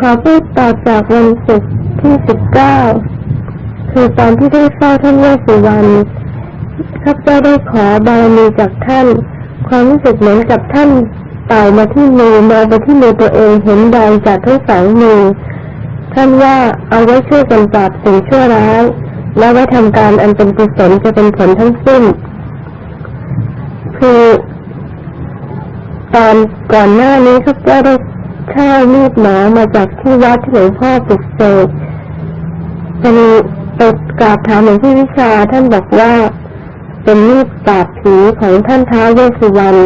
ขอพูดต่อจากวันศุกร์ที่สิบเก้าคือตอนที่ได้เฝ้าท่านเวสสุวรรณข้าพเจ้าได้ขอบารมีจากท่าน ความรู้สึกเหมือนกับท่านเป่ามาที่มือมองไปที่มือตัวเองเห็นแดงจากทั้งสองมือท่านว่าเอาไว้ช่วยกันปราบสิ่งชั่วร้ายและไว้ทำการอันเป็นกุศลจะเป็นผลทั้งสิ้น คือ ตอนก่อนหน้านี้ข้าพเจ้าได้ เช่ามีดหมอมาจากที่วัดที่หลวงพ่อปลุกเสกเป็นไปกราบถามหลวงพี่วิชาท่านบอกว่า เป็นมีดปราบผีของท่านท้าวเวสสุวรรณ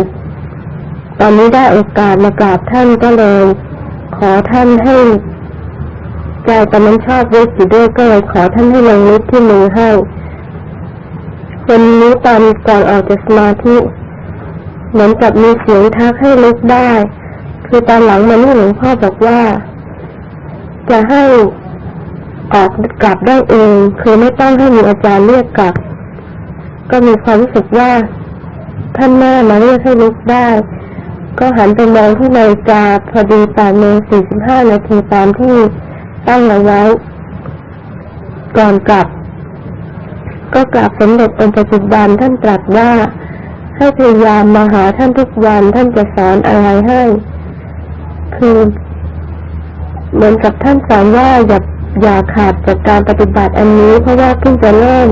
ตอนนี้ได้โอกาสมากราบท่านก็เลย ขอท่านให้ใจตอนนั้นชอบเวสอยู่ด้วยก็เลยขอท่านให้ลงนิดที่มือให้วันนี้ตอนก่อนออกจากสมาธิเหมือนกับมีเสียงทักให้ลุกได้ คือตอนหลังมานี่หลวงพ่อบอกว่า จะให้ออกกลับได้เอง คือไม่ต้องให้มีอาจารย์เรียกกลับ ก็มีความรู้สึกว่า ท่านแม่มาเรียกให้ลุกได้ ก็หันไปมองที่นาฬิกาพอดีแปดโมงสี่สิบห้านาทีตามที่ตั้งเอาไว้ ก่อนกลับ ก็กลับสมเด็จองค์ปัจจุบันท่านตรัสว่าให้พยายามมาหาท่านทุกวันท่านจะสอนอะไรให้ คือ เหมือนกับท่านสอนว่าอย่าอย่าขาดจากการปฏิบัติอันนี้ เพราะว่าเพิ่งจะเริ่ม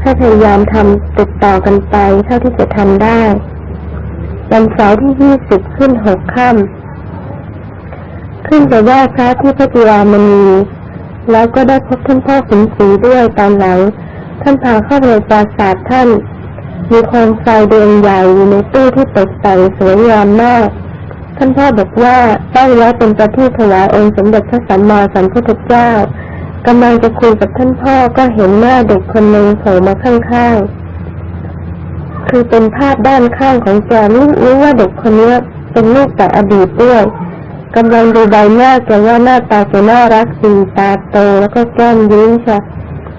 ให้พยายามทำติดต่อกันไปเท่าที่จะทำได้วันเสาร์ที่ยี่สิบขึ้นหกค่ำขึ้นไปไหว้พระที่พระจุฬามณีแล้วก็ได้พบท่านพ่อขุนศรีด้วยตอนหลังท่านพาเข้าไปปราสาทท่าน มีโคมไฟดวงใหญ่อยู่ในตู้ที่ตกแต่งสวยงามมาก ท่านพ่อบอกว่าตั้งไว้เป็นประทีปถวายองค์สมเด็จพระสัมมาสัมพุทธเจ้ากำลังจะคุยกับท่านพ่อก็เห็นหน้าเด็กคนหนึ่งโผล่มาข้างๆ คือเป็นภาพด้านข้างของแกไม่รู้ว่าเด็กคนนี้เป็นลูกแต่อดีตด้วยกำลังดูใบหน้าแกว่าหน้าตาแกน่ารักดีตาโตแล้วก็แก้มยิ้มใช่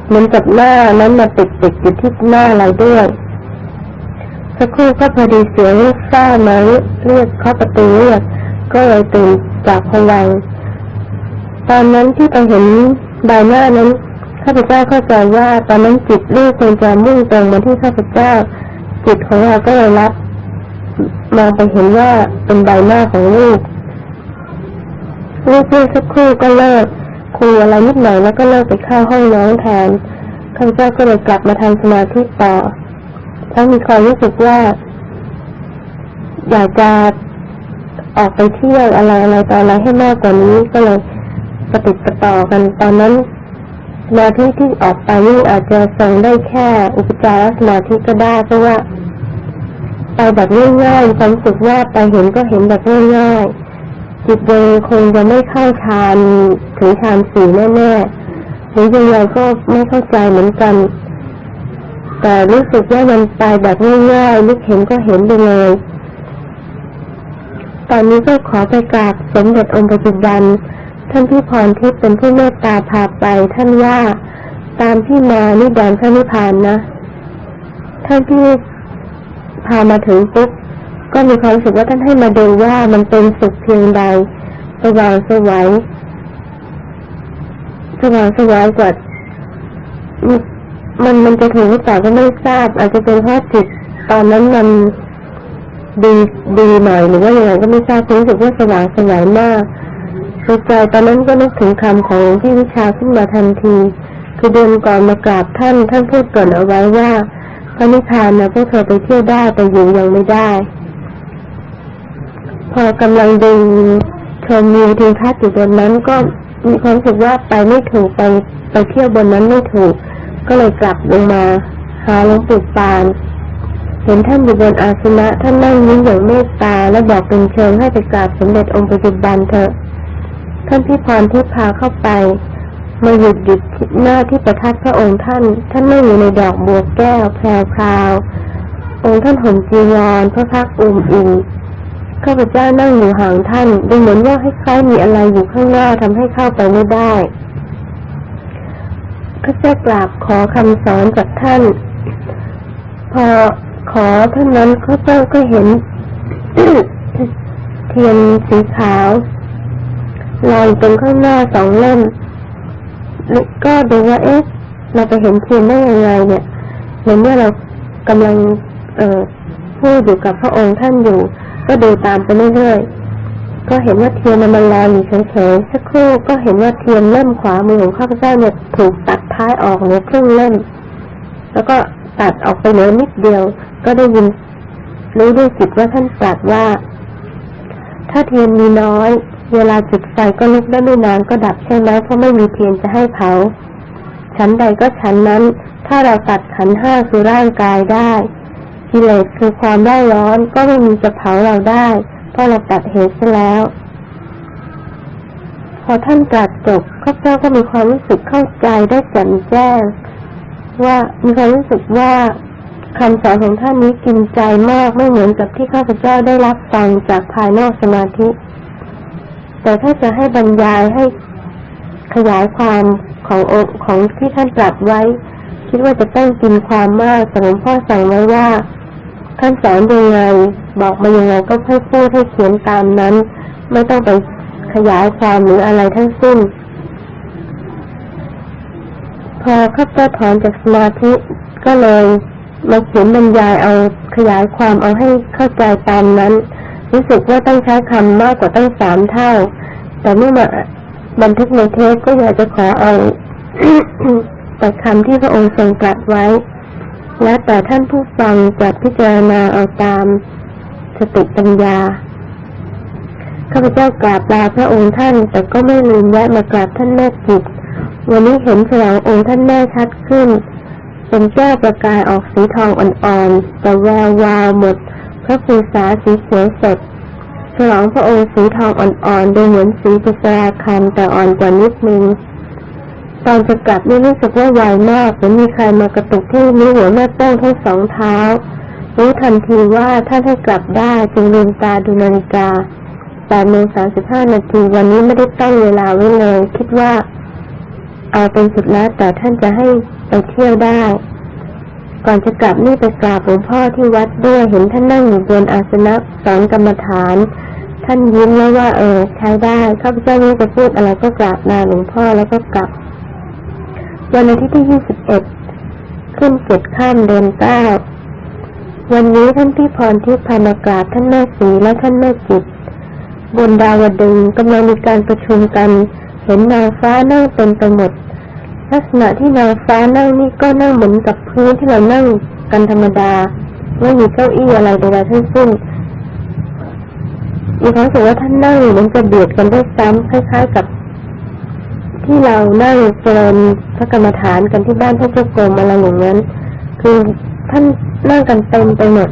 เหมือนกับหน้านั้นมาติดติดอยู่ที่หน้าเราด้วย สักครู่ก็พอดีเสียงลูกซ่ามาเรียกเข้าประตูเรียกก็เลยตื่นจากพวังตอนนั้นที่ไปเห็นใบหน้านั้นข้าพเจ้าเข้าใจว่าตอนนั้นจิตลูกควรจะมุ่งตรงมาที่ข้าพเจ้า จิตของเราก็เลยรับมาไปเห็นว่าเป็นใบหน้าของลูกลูกเพื่อสักครู่ก็เลิกคุยอะไรนิดหน่อยแล้วก็เลิกไปเข้าห้องน้องแทนข้าพเจ้าก็เลยกลับมาทำสมาธิต่อ ทั้งมีความรู้สึกว่า อยากจะออกไปเที่ยวอะไรอะไรต่ออะไรให้มากกว่านี้ก็เลยปฏิดปต่อกันตอนนั้นสมาธิที่ออกไปนี่อาจจะส่งได้แค่อุปจารสมาธิก็ได้เพราะว่าไปแบบง่ายๆความสึกว่าไปเห็นก็เห็นแบบง่ายๆจิตยังคงจะไม่เข้าฌานถึงฌานสี่แน่ๆหรือยังไงก็ไม่เข้าใจเหมือนกัน แต่รู้สึกว่ามันไปแบบง่ายๆนึกเห็นก็เห็นไปเลยตอนนี้ก็ขอไปกราบสมเด็จองค์ปัจจุบัน ท่านที่พรทิพย์เป็นผู้เมตตาพาไป ท่านว่าตามที่มานี่แดนพระนิพพานนะ ท่านที่พามาถึงปุ๊บก็มีความรู้สึกว่าท่านให้มาดูว่ามันเป็นสุขเพียงใดสว่างสวัยสว่างสวายกว่า มันมันจะถูกหรือเปล่าก็ไม่ทราบ อาจจะเป็นเพราะจิตตอนนั้นมันดีดีหน่อยหรือว่าอย่างไรก็ไม่ทราบรู้สึกว่าสว่างสวายมากในใจตอนนั้นก็นึกถึงคำของที่วิชาขึ้นมาทันที คือเดินก่อนมากราบท่านท่านพูดก่อนเอาไว้ว่าพระนิพพานนะพวกเธอไปเที่ยวได้แต่อยู่ยังไม่ได้ พอกำลังดูชมวิวทิวทัศน์อยู่บนนั้นก็มีความรู้สึกว่าไปไม่ถูกไปไปเที่ยวบนนั้นไม่ถูก ก็เลยกลับลงมาหาหลวงปู่ปาน เห็นท่านอยู่บนอาสนะท่านนั่งยิ้มอย่างเมตตาและบอกเป็นเชิงให้ไปกราบสมเด็จองค์ปัจจุบันเถอะท่านพี่พรที่พาเข้าไปมาหยุดหยุดหน้าที่ประทับพระองค์ท่าน ท่านนั่งอยู่ในดอกบัวแก้วแพรวพราวองค์ท่านห่มจีวรพระพักอุ่มอิ่มข้าพเจ้านั่งอยู่ห่างท่านดูเหมือนว่าให้คล้ายมีอะไรอยู่ข้างหน้าทำให้เข้าไปไม่ได้ ข้าจ้ากราบขอคำสอนจากท่าน พอขอเท่านั้นข้าเจ้าก็เห็น เทียนสีขาวลอยตรงข้างหน้าสองเล่มแล้วก็ดูว่าเอ๊ะเราไปเห็นเทียนได้ยังไงเนี่ยในเมื่อเรากำลังเอ่อพูดอยู่กับพระองค์ท่านอยู่ ก็ดูตามไปเรื่อยๆ ก็เห็นว่าเทียนมันลอยอยู่เฉยๆสักครู่ก็เห็นว่าเทียนเล่มขวามือของข้าพเจ้าเนี่ยถูกตัดท้ายออกเหลือครึ่งเล่ม แล้วก็ตัดออกไปเหลือนิดเดียว ก็ได้ยินรู้ด้วยจิตว่าท่านตรัสว่า ถ้าเทียนมีน้อย เวลาจุดไฟก็ลุกได้ไม่นานก็ดับใช่ไหมเพราะไม่มีเทียนจะให้เผาชั้นใดก็ชั้นนั้น ถ้าเราตัดขันห้าคือร่างกายได้กิเลสคือความได้ร้อนก็ไม่มีจะเผาเราได้ ราะเราตัดเหตุซะแล้ว พอท่านตรัสจบข้าพเจ้าก็มีความรู้สึกเข้าใจได้แจ่มแจ้ง ว่ามีความรู้สึกว่าคำสอนของท่านนี้กินใจมากไม่เหมือนกับที่ข้าพเจ้าได้รับฟังจากภายนอกสมาธิ แต่ถ้าจะให้บรรยายให้ขยายความขององค์ของที่ท่านตรัสไว้ คิดว่าจะต้องกินความมากแต่หลวงพ่อสั่งไว้ว่า ท่านสอนยังไงบอกมายังไงก็ให้พูดให้เขียนตามนั้น ไม่ต้องไปขยายความหรืออะไรทั้งสิ้น พอข้าพเจ้าถอนจากสมาธิก็เลยมาเขียนบรรยายเอาขยายความเอาให้เข้าใจตามนั้น รู้สึกว่าต้องใช้คำมากกว่าตั้งสามเท่า แต่เมื่อมาบันทึกในเทปก็อยากจะขอเอาแต่คำที่พระองค์ทรงตรัสไว้ และแต่ท่านผู้ฟังจะพิจารณาเอาตามสติปัญญา ข้าพเจ้ากราบลาพระองค์ท่าน แต่ก็ไม่ลืมแวะมากราบท่านแม่จิต วันนี้เห็นฉลององค์ท่านแม่ชัดขึ้น เป็นแก้วประกายออกสีทองอ่อนๆ แต่แวววาวหมด พระภูษาสีเขียวสด ฉลองพระองค์สีทองอ่อนๆ ดูเหมือนสีปุษราคันแต่อ่อนกว่านิดนึง ตอนจะกลับนี่รู้สึกว่าไวมากเหมือนมีใครมากระตุกที่นิ้วหัวแม่โป้งทั้งสองเท้า รู้ทันทีว่าท่านให้กลับได้จึงลืมตาดูนาฬิกาแปดโมงสามสิบห้านาทีวันนี้ไม่ได้ตั้งเวลาไว้เลย คิดว่า เอาเป็นสุดแล้วแต่ท่านจะให้ไปเที่ยวได้ ก่อนจะกลับนี่ไปกราบหลวงพ่อที่วัดด้วยเห็นท่านนั่งอยู่บนอาสนะสอนกรรมฐาน ท่านยิ้มแล้วว่าเออใช้ได้ข้าพเจ้าไม่จะพูดอะไรก็กราบลาหลวงพ่อแล้วก็กลับ วันอาทิตย์ที่ยี่สิบเอ็ดขึ้นเจ็ดข้ามเดือนเก้า วันนี้ท่านพี่พรทิพย์พามากราบท่านแม่สีและท่านแม่จิต บนดาวดึงกำลังมีการประชุมกัน เห็นนางฟ้านั่งเต็มไปหมด ลักษณะที่นางฟ้านั่งนี่ก็นั่งเหมือนกับพื้นที่เรานั่งกันธรรมดา ไม่มีเก้าอี้อะไรใดๆทั้งสิ้นมีความรู้สึกว่าท่านนั่งเหมือนจะเบียดกันด้วยซ้ำคล้ายๆกับ ที่เรานั่งเจริญพระกรรมฐานกันที่บ้านพระเจ้ากรมอะไรอย่างนั้น คือท่านนั่งกันเต็มไปหมด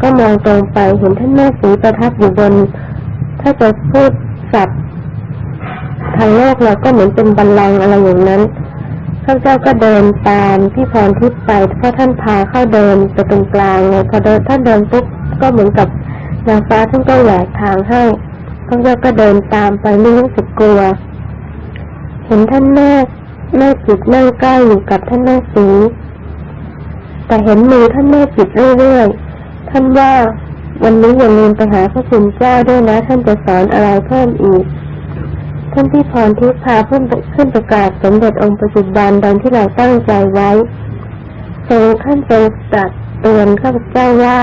ก็มองตรงไปเห็นท่านแม่สีประทับอยู่บน ถ้าจะพูดสับทางโลกเราก็เหมือนเป็นบัลลังอะไรอย่างนั้นข้าเจ้าก็เดินตามพี่พรทิพย์ไปเพราะท่านพาเข้าเดินไปตรงกลางเลยพอเดินท่านเดินปุ๊บก็เหมือนกับนางฟ้าท่านก็แหวกทางให้ข้าเจ้าก็เดินตามไปไม่รู้สึกกลัว เห็นท่านแม่แม่จิตนั่งใกล้อยู่กับท่านแม่สีแต่เห็นมือท่านแม่จิตเรื่อยๆท่านว่าวันนี้อย่าลืมไปหาพระคุณเจ้าด้วยนะ ท่านจะสอนอะไรเพิ่มอีก ท่านที่พรทิพย์พาขึ้นขึ้นประกาศสมเด็จองค์ปัจจุบันดังที่เราตั้งใจไว้ทรงท่านทรงตรัสเตือนข้าพเจ้าว่า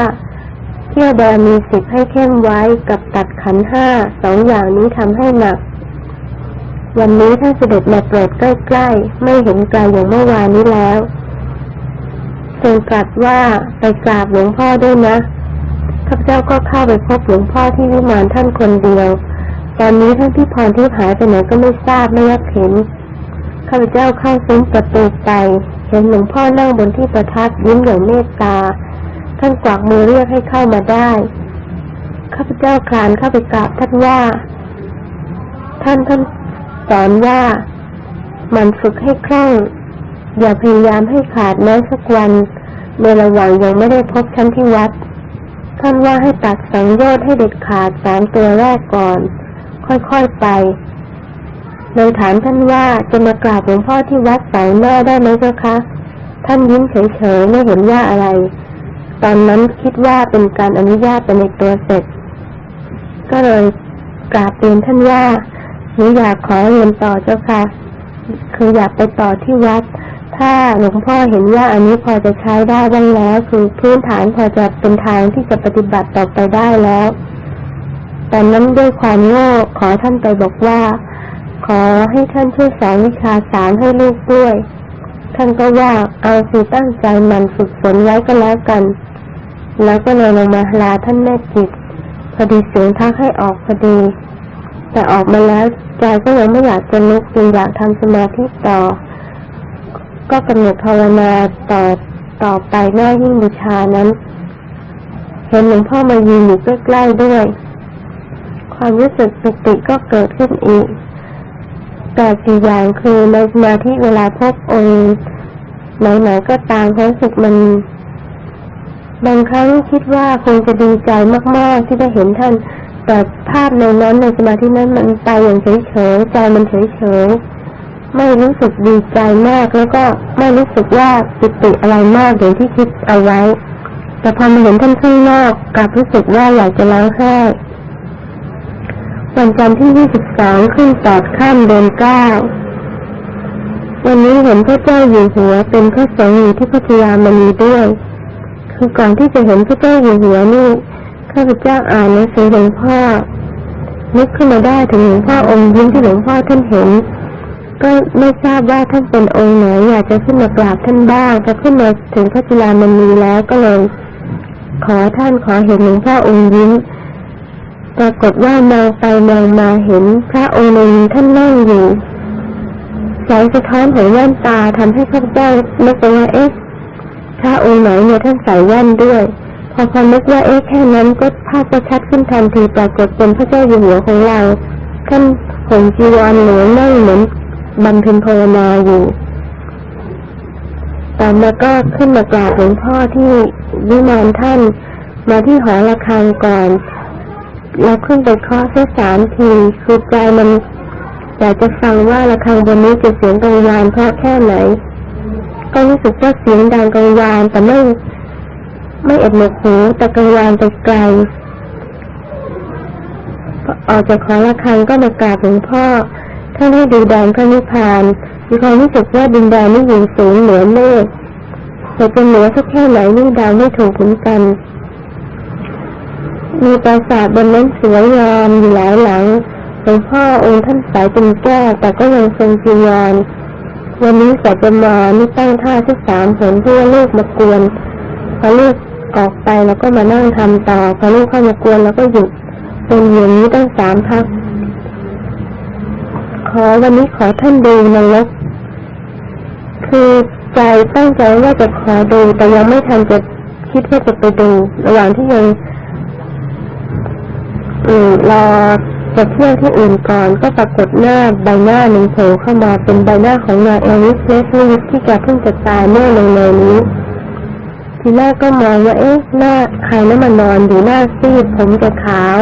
เที่ยวแดมีสิทธิ์ให้เข้มไว้กับตัดขันห้าสองอย่างนี้ทำให้หนัก วันนี้ท่านเสด็จมาโปรดใกล้ๆ ไม่เห็นไกลอย่างเมื่อวานนี้แล้ว ทรงตรัสว่าไปกราบหลวงพ่อด้วยนะข้าพเจ้าก็เข้าไปพบหลวงพ่อที่วิมานท่านคนเดียว ตอนนี้ท่านที่พรที่หายไปไหนก็ไม่ทราบไม่ยักเห็น ข้าพเจ้าเข้าซุ้มประตูไป เห็นหลวงพ่อนั่งบนที่ประทับยิ้มอย่างเมตตา ท่านกวักมือเรียกให้เข้ามาได้ ข้าพเจ้าคลานเข้าไปกราบท่านว่า ท่านท่าน สอนว่ามันฝึกให้คล่อง อย่าพยายามให้ขาดแม้สักวัน ในระหว่างยังไม่ได้พบชั้นที่วัด ท่านว่าให้ตัดสังโยชน์ให้เด็ดขาดสามตัวแรกก่อน ค่อยๆไปเลยถามท่านว่าจะมากราบหลวงพ่อที่วัดเสาหน้าได้ไหมเจ้าคะ ท่านยิ้มเฉยๆไม่เห็นว่าอะไร ตอนนั้นคิดว่าเป็นการอนุญาตไปในตัวเสร็จ ก็เลยกราบเรียนท่านว่า หนูอยากขอเรียนต่อเจ้าค่ะ คืออยากไปต่อที่วัด ถ้าหลวงพ่อเห็นว่าอันนี้พอจะใช้ได้บ้างแล้ว คือพื้นฐานพอจะเป็นทางที่จะปฏิบัติต่อไปได้แล้วตอนนั้นด้วยความโง่ขอท่านไปบอกว่า ขอให้ท่านช่วยสอนวิชาสามให้ลูกด้วย ท่านก็ว่าเอาสิตั้งใจมันฝึกฝนไว้ก็แล้วกัน แล้วก็เลยลงมาลาท่านแม่จิตพอดีเสียงทักให้ออกพอดี แต่ออกมาแล้วใจก็ยังไม่อยากจะลุกยังอยากทำสมาธิต่อ ก็กำหนดภาวนาต่อต่อไปหน้ายิ่งบูชานั้น เห็นหลวงพ่อมายืนอยู่ใกล้ๆด้วย ความรู้สึกปิติก็เกิดขึ้นอีกแต่สี่อย่างคือในสมาธิเวลาพบองค์ไหนๆก็ตามความรู้สึกมันบางครั้งคิดว่าคงจะดีใจมากๆที่ได้เห็นท่าน แต่ภาพในนั้นในสมาธินั้นมันไปอย่างเฉยๆใจมันเฉยๆไม่รู้สึกดีใจมาก แล้วก็ไม่รู้สึกว่าปิติอะไรมากอย่างที่คิดเอาไว้ แต่พอมาเห็นท่านข้างนอกกลับรู้สึกว่าอยากจะร้องไห้วันจันทร์ที่ 22 ขึ้นแปดข้ามเดือนเก้าวันนี้เห็นพระเจ้าอยู่หัวเป็นพระสงฆ์อยู่ที่พัทยามณีด้วย คือก่อนที่จะเห็นพระเจ้าอยู่หัวนี่ ข้าพเจ้าอ่านหนังสือหลวงพ่อนึกขึ้นมาได้ถึงหลวงพ่อองค์ยิ้มที่หลวงพ่อท่านเห็น ก็ไม่ทราบว่าท่านเป็นองค์ไหนอยากจะขึ้นมากราบท่านบ้างพอขึ้นมาถึงพระจุฬามณีแล้วก็เลยขอท่านขอเห็นหลวงพ่อองค์ยิ้มปรากฏว่ามองไปมองมาเห็นพระองค์หนึ่งท่านนั่งอยู่แสงสะท้อนของแว่นตาทำให้ข้าพเจ้านึกว่าเอ๊ะพระองค์ไหนเนี่ยท่านใส่แว่นด้วย อพอนึกว่าเอ๊ะแค่นั้นก็ภาพก็ชัดขึ้นทันทีปรากฏเป็นพระเจ้าอยู่หัวของเราท่านห่มจีวรเหลืองนั่งเหมือนบำเพ็ญภาวนาอยู่ต่อมาก็ขึ้นมากราบหลวงพ่อที่วิมานท่านมาที่หอระฆังก่อนเราขึ้นไปเคาะแค่สามทีคือใจมันอยากจะฟังว่าระฆังบนนี้จะเสียงกังวานเพราะแค่ไหน ก็รู้สึกว่าเสียงดังกังวานแต่ไม่ ไม่เอ็ดหนวกหูแต่กังวานไปไกลพอออกจากขอระฆังก็มากราบหลวงพ่อท่านให้ดูแดนพระนิพพานมีความรู้สึกว่าดินแดนนี่อยู่สูงเหนือเมฆแต่จะเหนือสักแค่ไหนนี่ดาวไม่ถูกเหมือนกัน มีปราสาทบนนั้นสวยงามอยู่หลายหลังหลวงพ่อองค์ท่านสายเป็นแก้วแต่ก็ยังทรงจีวรวันนี้สัจมานี่ตั้งท่าที่สามผลเพื่อลูกมากวนพอลูก ออกไปแล้วก็มานั่งทำต่อพอลูกเข้ามากวนแล้วก็หยุดเป็นอย่างนี้ตั้งสามพัก ขอวันนี้ขอท่านดูนรกคือใจตั้งใจว่าจะขอดูแต่ยังไม่ทันจะคิดว่าจะไปดู ระหว่างที่ยังอืมรอจะเที่ยวที่อื่นก่อนก็ปรากฏหน้าใบหน้าหนึ่งโผล่เข้ามาเป็นใบหน้าของนายเอลิสเลสลีสที่แกเพิ่งจะตายเมื่อเร็วๆนี้ ทีแรกก็มองว่าเอ๊ะหน้าใครนั่นมานอนอยู่หน้าซีดผมจะขาว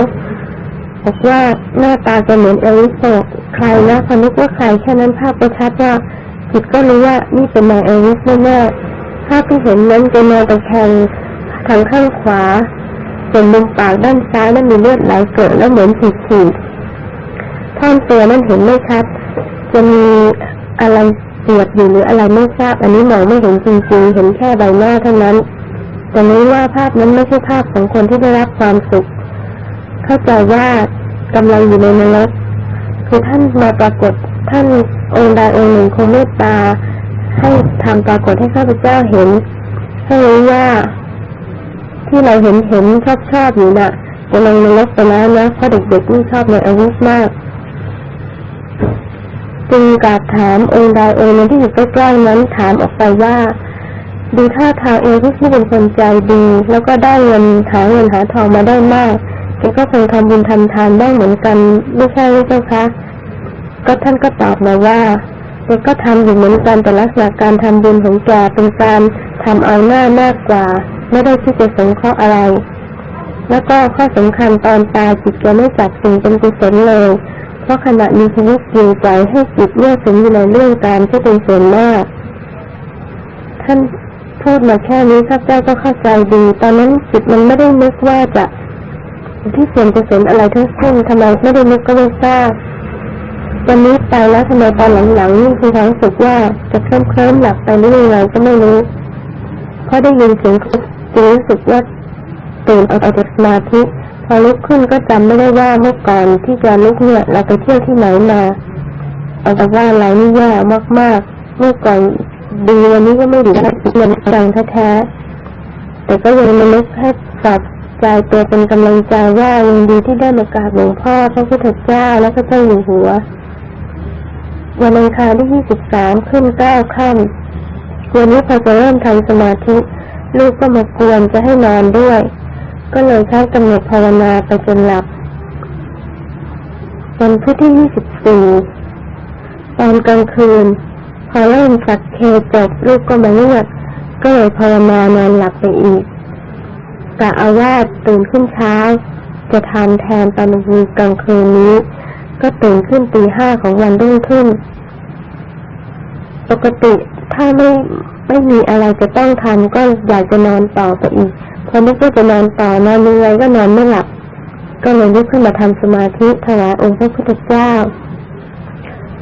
บอกว่าหน้าตาจะเหมือนเอลิสบอกใครนะพอนึกว่าใครแค่นั้นภาพก็ชัดว่าจิตก็รู้ว่านี่เป็นนายเอลิสแน่ๆภาพที่เห็นนั้นเป็นนอนตะแคงทางข้างขวาส่วนมุมปากด้านซ้ายนั้นมีเลือดไหลเกิดแล้วเหมือนฉีดฉีดท่อนตัวนั้นเห็นไม่ชัดจะมี อะไรเสียบอยู่หรืออะไรไม่ทราบ อันนี้มองไม่เห็นจริงๆ เห็นแค่ใบหน้าเท่านั้น แต่รู้ว่าภาพนั้นไม่ใช่ภาพของคนที่ได้รับความสุข เข้าใจว่ากำลังอยู่ในนรกคือท่านมาปรากฏท่านองค์ใดองค์หนึ่งคงเมตตาให้ทำปรากฏให้ข้าพเจ้าเห็นให้รู้ว่า ที่เราเห็นเห็นชอบชอบอยู่น่ะจะลงนรกไปแล้วนะเพราะเด็กๆนี่ชอบในอาวุธมาก จึงกราบถามองค์ใดองค์หนึ่งที่อยู่ใกล้ๆนั้นถามออกไปว่า ดูท่าทางเอวิสนี่เป็นคนใจดี แล้วก็ได้เงินหาเงินหาทองมาได้มากแกก็คงทำบุญทำทานได้เหมือนกันไม่ใช่หรือเปล่าคะก็ท่านก็ตอบมาว่าแกก็ทำอยู่เหมือนกันแต่ลักษณะการทำบุญของแกเป็นการทำเอาหน้ามากกว่า ไม่ได้ที่จะสงเคราะห์อะไร แล้วก็ข้อสำคัญตอนตายจิตแกไม่จับสิ่งเป็นกุศลเลย เพราะขณะมีชีวิตอยู่ใจให้จิตเมื่อสมอยู่ในเรื่องการที่เป็นส่วนมาก ท่านพูดมาแค่นี้ข้าพเจ้าก็เข้าใจดี ตอนนั้นจิตมันไม่ได้นึกว่าจะที่ส่วนกุศลอะไรทั้งสิ้นทำไมไม่ได้นึกก็ไม่ทราบวันนี้ไปแล้วทำไมตอนหลังๆนี่คือความรู้สึกว่าจะเคลิ้มเคลิ้มหลับไปหรือยังไงก็ไม่รู้เพราะได้ยินเสียงจึงรู้สึกว่าตื่นออกจากสมาธิ พอลุกขึ้นก็จำไม่ได้ว่าเมื่อก่อนที่จะลุกเนี่ยเราไปเที่ยวที่ไหนมาเอาแต่ว่าเรานี่แย่มากๆ เมื่อก่อนดีวันนี้ก็ไม่ดีแล้วมันจังแท้ๆแต่ก็ยังระลึกให้ปรับใจตัวเป็นกำลังใจว่ายังดีที่ได้มากราบหลวงพ่อพระพุทธเจ้าและพระเจ้าอยู่หัววันอังคารที่ 23 ขึ้นเก้าค่ำวันนี้พอจะเริ่มทำสมาธิ ลูกก็มากวนจะให้นอนด้วย ก็เลยใช้ากำหนดภาวนาไปจนหลับวันพุธที่ 24 ตอนกลางคืน พอเริ่มสักเคจบลูกก็มาเลือกก็เลยภาวนานอนหลับไปอีกกะเอาว่าตื่นขึ้นเช้า จะทานแทนตอนกลางคืนนี้ ก็ตื่นขึ้นตีห้าของวันรุ่งขึ้น ปกติถ้าไม่ไม่มีอะไรจะต้องทำก็อยากจะนอนต่อไปอีก พอนึกว่าจะนอนต่อนอนเหนื่อยก็นอนไม่หลับ ก็เลยลุกขึ้นมาทำสมาธิถวายองค์พระพุทธเจ้า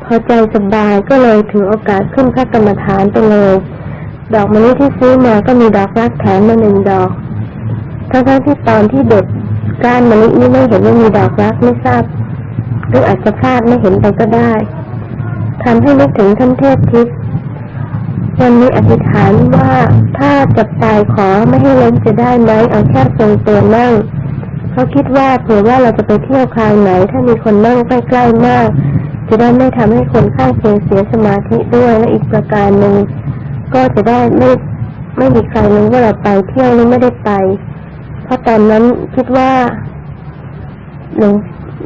พอใจสบายก็เลยถือโอกาสขึ้นพระกรรมฐานไปเลย ดอกมะลิที่ซื้อมาก็มีดอกรักแถมมาหนึ่งดอกทั้งที่ตอนที่เด็ดก้านมะลินี่ไม่เห็นว่ามีดอกรักไม่ทราบหรืออาจจะพลาดไม่เห็นไปก็ได้ทำให้นึกถึงท่านเทพทิพย์ วันนี้อธิษฐานว่าถ้าจะตายขอไม่ให้ล้มจะได้ไหมเอาแค่ทรงตัวนั่งเพราคิดว่าเผื่อว่าเราจะไปเที่ยวคราวไหน ถ้ามีคนนั่งใกล้ๆมาก จะได้ไม่ทำให้คนข้างเคียงเสียสมาธิด้วยและอีกประการหนึ่งก็จะได้ไม่ไม่มีใครรู้ว่าเราไปเที่ยวหรือไม่ได้ไป เพราะตอนนั้นคิดว่าหนู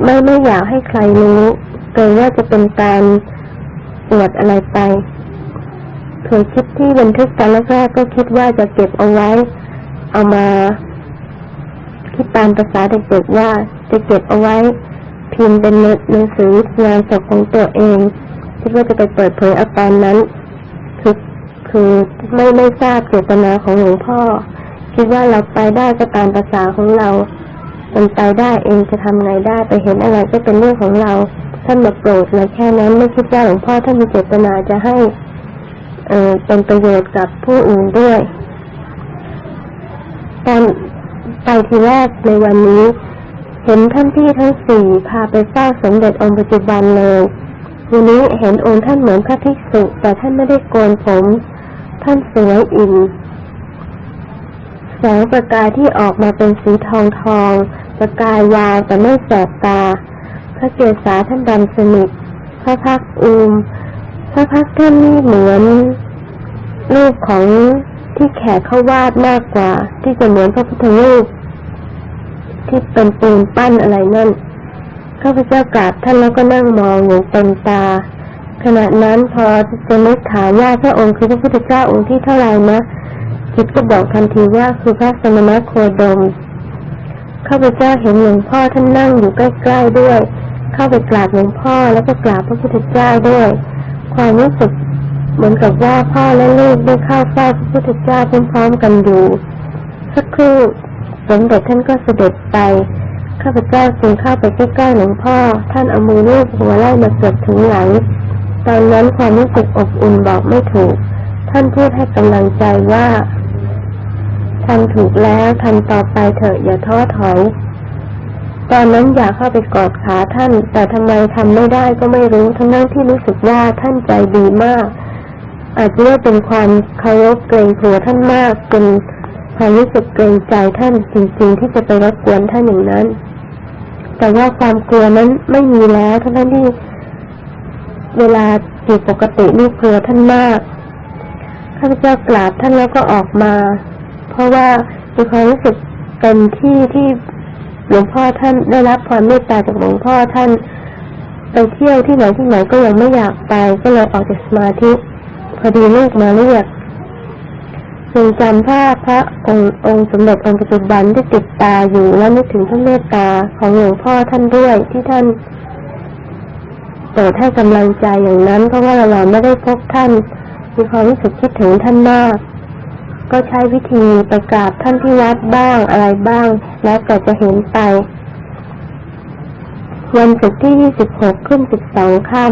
ไม่ไม่อยากให้ใครรู้เกรงว่าจะเป็นการอวดอะไรไป เคยคิดที่บันทึกตอนแรกๆก็คิดว่าจะเก็บเอาไว้ เอามา คิดตามภาษาเด็กๆว่าจะเก็บเอาไว้ พิมพ์เป็นหนังสืองานศพของตัวเองคิดว่าจะไปเปิดเผยเอาตอนนั้น คือคือไม่ไม่ทราบเจตนาของหลวงพ่อ คิดว่าเราไปได้ก็ตามภาษาของเรามันไปได้เองจะทำไงได้ไปเห็นอะไรก็เป็นเรื่องของเรา ท่านมาโปรดเราแค่นั้นไม่คิดว่าหลวงพ่อท่านมีเจตนาจะให้ เออเป็นประโยชน์กับผู้อื่นด้วยตอนไปทีแรกในวันนี้ เห็นท่านพี่ทั้งสี่พาไปเฝ้าสมเด็จองค์ปัจจุบันเลยวันนี้เห็นองค์ท่านเหมือนพระภิกษุแต่ท่านไม่ได้โกนผม ท่านสวยอิ่มแสงประกายที่ออกมาเป็นสีทองทอง ประกายยาวแต่ไม่แสบตา พระเกศาท่านดำสนิทพระพักอูม พระพักท่านนี่เหมือนรูปของที่แขกเขาวาดมากกว่า ที่จะเหมือนพระพุทธรูปที่เป็นปูนปั้นอะไรนั่นข้าพเจ้ากราบท่านแล้วก็นั่งมองอย่เต็มตา ขณะนั้นพอจะนึกถามว่าพระองค์คือพระพุทธเจ้าองค์ที่เท่าไหร่นะจิตก็บอกทันทีว่าคือพระสมณโคดมข้าพเจ้าเห็นหลวงพ่อท่านนั่งอยู่ใกล้ๆด้วย เข้าไปกราบหลวงพ่อแล้วก็กราบพระพุทธเจ้าด้วย ความรู้สึก เหมือนกับว่าพ่อและลูกได้เข้าเฝ้าพระพุทธเจ้าพร้อมๆกันอยู่ สักครู่สมเด็จท่านก็เสด็จไป ข้าพเจ้าจึงเข้าไปใกล้ๆหลวงพ่อ ท่านเอามือลูบหัวไล่มาเกือบถึงหลัง ตอนนั้นความรู้สึกอบอุ่นบอกไม่ถูก ท่านพูดให้กำลังใจว่าทำถูกแล้วทำต่อไปเถอะอย่าท้อถอย ตอนนั้นอยากเข้าไปกอดขาท่าน แต่ทำไมทำไม่ได้ก็ไม่รู้ทั้งนั้นที่รู้สึกว่าท่านใจดีมาก อาจจะเป็นความเคารพเกรงกลัวท่านมากจนความรู้สึกเกรงใจท่านจริง ๆ ที่จะไปรบกวนท่านอย่างนั้น แต่ว่าความกลัวนั้นไม่มีแล้วทั้งนั้นที่เวลาอยู่ปกตินี่กลัวท่านมากข้าพเจ้ากราบท่านแล้วก็ออกมา เพราะว่ามีความรู้สึกเต็มที่ที่ หลวงพ่อท่านได้รับความเมตตาจากหลวงพ่อท่านไปเที่ยวที่ไหนที่ไหนก็ยังไม่อยากไปก็เลยออกจากสมาธิพอดีลูกมาเรียกจึงจำภาพพระองค์องค์สมเด็จองค์ปัจจุบันที่ติดตาอยู่แล้วนึกถึงพระเมตตาของหลวงพ่อท่านด้วยที่ท่านเปิดให้กำลังใจอย่างนั้นเพราะว่าเราไม่ได้พบท่านมีความรู้สึกคิดถึงท่านมาก ก็ใช้วิธีไปกราบท่านที่วัดบ้างอะไรบ้าง แล้วก็จะเห็นไป วันศุกร์ที่ 26 ขึ้น 12 ค่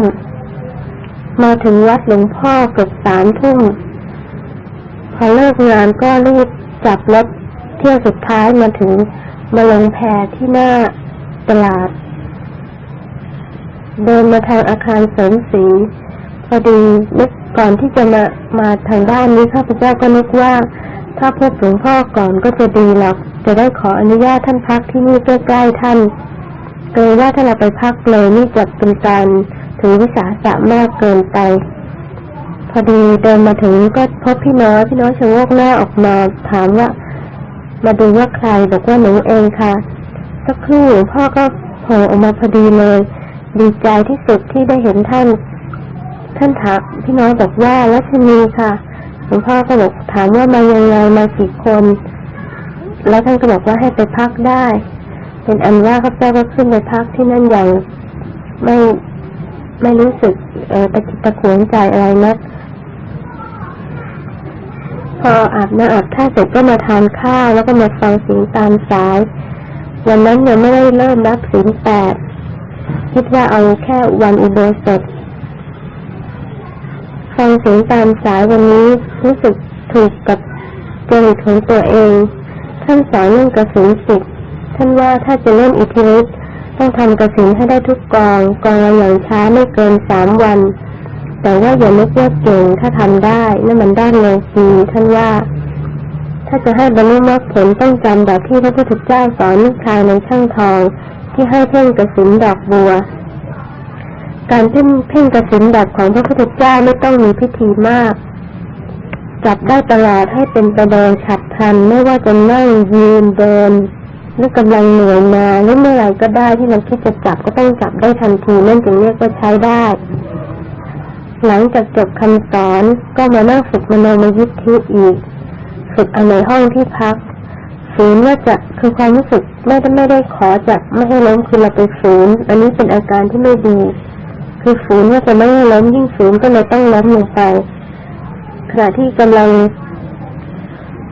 ำมาถึงวัดหลวงพ่อเกือบสามทุ่มพอเลิกงานก็รีบจับรถเที่ยวสุดท้ายมาถึงมาลงแพที่หน้าตลาด เดินมาทางอาคารเสริมสี พอดีนึกก่อนที่จะมามาทางด้านนี้ข้าพเจ้าก็นึกว่า ถ้าพบหลวงพ่อก่อนก็จะดีหรอกจะได้ขออนุญาตท่านพักที่นี่ใกล้ๆท่านเกรงว่าถ้าเราไปพักเลยนี่จะเป็นการถือวิสาสะมากเกินไป พอดีเดินมาถึงก็พบพี่น้อยพี่น้อยชะโงกหน้าออกมาถามว่า มาดูว่าใครบอกว่าหนูเองค่ะสักครู่พ่อก็โผล่ออกมาพอดีเลย ดีใจที่สุดที่ได้เห็นท่าน ท่านถามพี่น้อยบอกว่ารัชนีค่ะหลวงพ่อก็บอกถามว่ามายังไงมากี่คน แล้วท่านก็บอกว่าให้ไปพักได้ เป็นอันว่าข้าพเจ้าก็ขึ้นไปพักที่นั่นอย่างไม่ไม่รู้สึกเออตะกิดตะขวงใจอะไรนักพออาบน้ำอาบท่าเสร็จก็มาทานข้าวแล้วก็มาฟังสียงตามสายวันนั้นยังไม่ได้เริ่มรับศีลแปดคิดว่าเอาแค่วันอุโบสถ ฟังเสียงตามสายวันนี้รู้สึกถูกกับจริตของตัวเอง ท่านสอนเรื่องกระสุนสิบท่านว่าถ้าจะเล่นอิทธิฤทธิ์ต้องทำกระสุนให้ได้ทุกกองกองละอย่างช้าไม่เกินสามวัน แต่ว่าอย่านึกว่าเก่งถ้าทำได้นั่นมันด้านโลกีท่านว่า ถ้าจะให้บรรลุมรรคผลต้องจำแบบที่พระพุทธเจ้าสอนลูกชายในช่างทอง ที่ให้เพ่งกระสุนดอกบัว การเพ่งเพ่งกระสุนแบบของพระพุทธเจ้าไม่ต้องมีพิธีมาก จับได้ตลอดให้เป็นประเดิฉับพลันไม่ว่าจะนั่งยืนเดินหรือกำลังเหนื่อยมาหรือเมื่อไรก็ได้ที่เราคิดจะจับก็ต้องจับได้ทันทีนั่นจึงเรียกว่าใช้ได้ หลังจากจบคำสอนก็มานั่งฝึกมโนมยิทธิอีก ฝึกเอาในห้องที่พักฝืนว่าจะคือความรู้สึกไม่ได้ไม่ได้ขอจะไม่ให้ล้มคือเราไปฝืนอันนี้เป็นอาการที่ไม่ดี คือฝืนว่าจะไม่ล้มยิ่งฝืนก็เลยต้องล้มลงไป ขณะที่กำลัง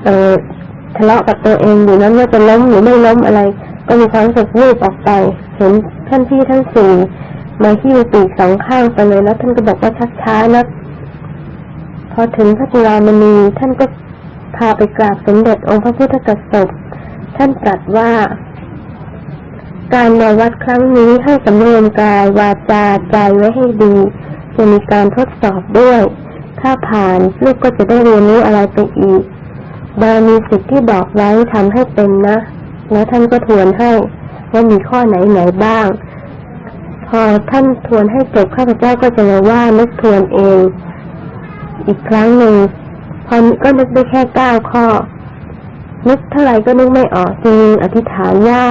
เออทะเลาะกับตัวเองอยู่นั้นว่าจะล้มหรือไม่ล้มอะไร ก็มีความรู้สึกวูบออกไป เห็นท่านพี่ทั้งสี่มาที่ปีกสองข้างไปเลยแล้ว ท่านก็บอกว่าช้าๆนะพอถึงพระจุลามณีท่านก็พาไปกราบสมเด็จองค์พระพุทธกษัตริย์ท่านตรัสว่า การมาวัดครั้งนี้ให้สำรวมกายวาจาใจไว้ให้ดี จะมีการทดสอบด้วย ถ้าผ่านลูกก็จะได้เรียนรู้อะไรไปอีกบารมีสิทธิ์ที่บอกไว้ทำให้เป็นนะ แล้วท่านก็ทวนให้ว่ามีข้อไหนไหนบ้าง พอท่านทวนให้จบข้าพเจ้าก็จะมาว่านึกทวนเอง อีกครั้งหนึ่งพอก็นึกได้แค่เก้าข้อนึกเท่าไหร่ก็นึกไม่ออกจึงอธิษฐานว่า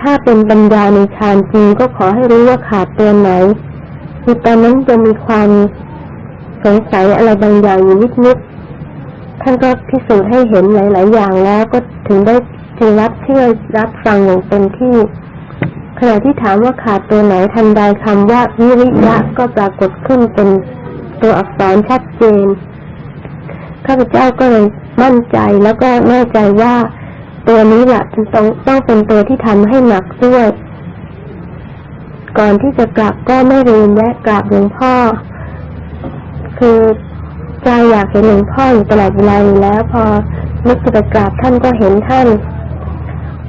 ถ้าเป็นปัญญาในฌานจริงก็ขอให้รู้ว่าขาดตัวไหนคือตอนนั้นจะมีความสงสัยอะไรบางอย่างอยู่นิดๆท่านก็พิสูจน์ให้เห็นหลาย ๆ อย่างแล้วก็ถึงได้จึงรับเชื่อรับฟังอย่างเต็มที่ขณะที่ถามว่าขาดตัวไหนทันใดคำว่าวิริยะก็ปรากฏขึ้นเป็นตัวอักษรชัดเจนข้าพเจ้าก็เลยมั่นใจแล้วก็แน่ใจว่า ตัวนี้แหละต้องต้องเป็นตัวที่ทำให้หนักด้วย ก่อนที่จะกลับก็ไม่ลืมแวะกราบหลวงพ่อ คือใจอยากเห็นหลวงพ่ออยู่ตลอดเวลาอยู่แล้ว พอนึกจะไปกราบท่านก็เห็นท่าน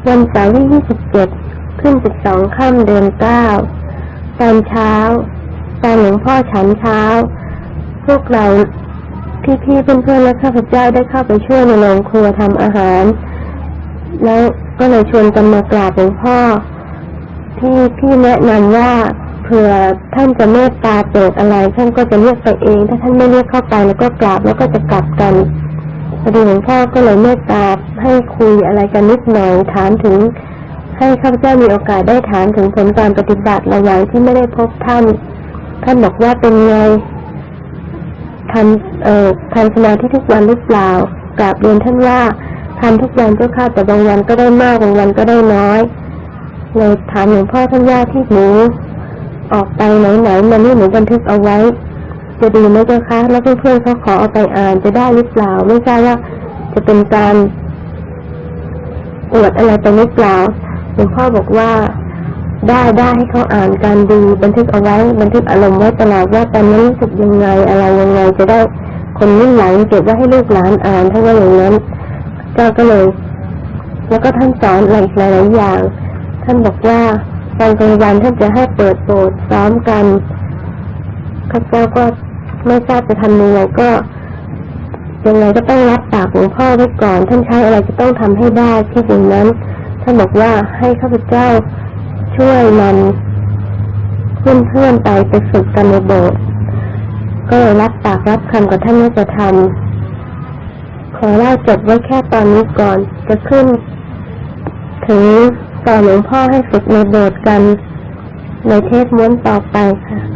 วันเสาร์ที่27ขึ้น12ค่ำเดือน9ตอนเช้าตอนหลวงพ่อฉันเช้า พวกเราพี่ๆเพื่อนๆและข้าพเจ้าได้เข้าไปช่วยในโรงครัวทำอาหาร แล้วก็เลยชวนกันมากราบหลวงพ่อ ที่พี่แนะนำว่าเผื่อท่านจะเมตตาโปรดอะไร ท่านก็จะเรียกไปเอง ถ้าท่านไม่เรียกเข้าไปแล้วก็กราบแล้วก็จะกลับกันพอดีหลวงพ่อก็เลยเมตตาให้คุยอะไรกันนิดหน่อยถามถึง ให้ข้าพเจ้ามีโอกาสได้ถามถึงผลการปฏิบัติระหว่างที่ไม่ได้พบท่าน ท่านบอกว่าเป็นไงทำเอ่อทำสมาธิทุกวันหรือเปล่ากราบเรียนท่านว่า ทำทุกวันเจ้าค่ะแต่บางวันก็ได้มากบางวันก็ได้น้อยเลยถามหลวงพ่อท่านว่าที่หนูออกไปไหนๆมันนี่หนูบันทึกเอาไว้ จะดีไหมเจ้าคะแล้วเพื่อนๆเขาขอเอาไปอ่านจะได้หรือเปล่า ไม่ทราบว่าจะเป็นการอวดอะไรไปหรือเปล่าหลวงพ่อบอกว่าได้ได้ให้เขาอ่านการดีบันทึกเอาไว้บันทึกอารมณ์ไว้ตลอดว่าตอนนั้นรู้สึกยังไงอะไรยังไง จะได้คนรุ่นหลังเก็บไว้ให้ลูกหลานอ่านถ้าว่าอย่างนั้น เจ้าก็เลยแล้วก็ท่านสอนอะไรอีกหลายๆอย่าง ท่านบอกว่าตอนกลางวันท่านจะให้เปิดโบสถ์ซ้อมกันข้าพเจ้าก็ไม่ทราบจะทำยังไงก็ยังไงก็ต้องรับปากหลวงพ่อไว้ก่อน ท่านใช้อะไรจะต้องทำให้ได้ที่จริงนั้นท่านบอกว่าให้ข้าพเจ้าช่วยนำเพื่อนๆไปไปฝึกกันในโบสถ์ก็เลยรับปากรับคำกับท่านว่าจะทำ ขอเล่าจบไว้แค่ตอนนี้ก่อน จะขึ้น ถึงตอนหลวงพ่อให้ฝึกในโบสถ์กัน ในเทศม้วนต่อไปค่ะ